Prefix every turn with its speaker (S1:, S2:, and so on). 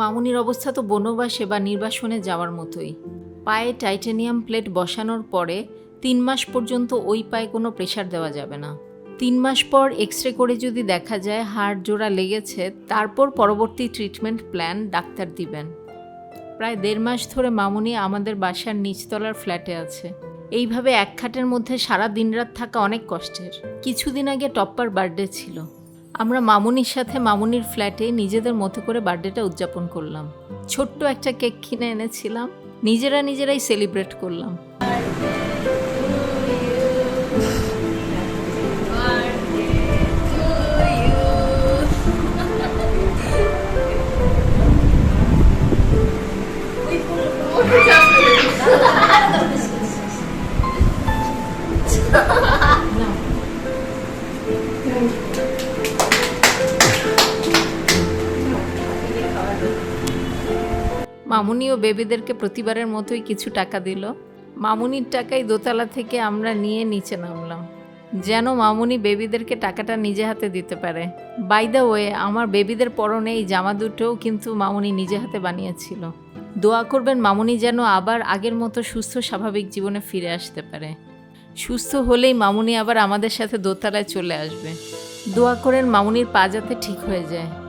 S1: মামুনির অবস্থা তো বনবাসে বা নির্বাসনে যাওয়ার মতোই। পায়ে টাইটেনিয়াম প্লেট বসানোর পরে তিন মাস পর্যন্ত ওই পায়ে কোনো প্রেশার দেওয়া যাবে না। তিন মাস পর এক্স রে করে যদি দেখা যায় হাড় জোড়া লেগেছে, তারপর পরবর্তী ট্রিটমেন্ট প্ল্যান ডাক্তার দিবেন। প্রায় দেড় মাস ধরে মামুনি আমাদের বাসার নিচতলার ফ্ল্যাটে আছে। এইভাবে এক খাটের মধ্যে সারা দিনরাত থাকা অনেক কষ্টের। কিছুদিন আগে টপ্পার বার্থডে ছিল। আমরা মামুনির সাথে মামুনির ফ্ল্যাটে নিজেদের মতো করে বার্থডেটা উদযাপন করলাম। ছোট্ট একটা কেক কিনে এনেছিলাম, নিজেরা নিজেরাই সেলিব্রেট করলাম। মামুনি ও বেবিদেরকে প্রতিবারের মতোই কিছু টাকা দিল। মামুনির টাকাই দোতলা থেকে আমরা নিয়ে নিচে নামলাম। যেন মামুনি বেবিদেরকে টাকাটা নিজে হাতে দিতে পারে। বাই দ্য ওয়ে আমার বেবিদের পরনে এই জামা দুটোও কিন্তু মামুনি নিজে হাতে বানিয়েছিল। দোয়া করবেন মামুনি যেন আবার আগের মতো সুস্থ, স্বাভাবিক জীবনে ফিরে আসতে পারে। সুস্থ হলেই মামুনি আবার আমাদের সাথে দোতলায় চলে আসবে। দোয়া করেন মামুনির পা যাতে ঠিক হয়ে যায়।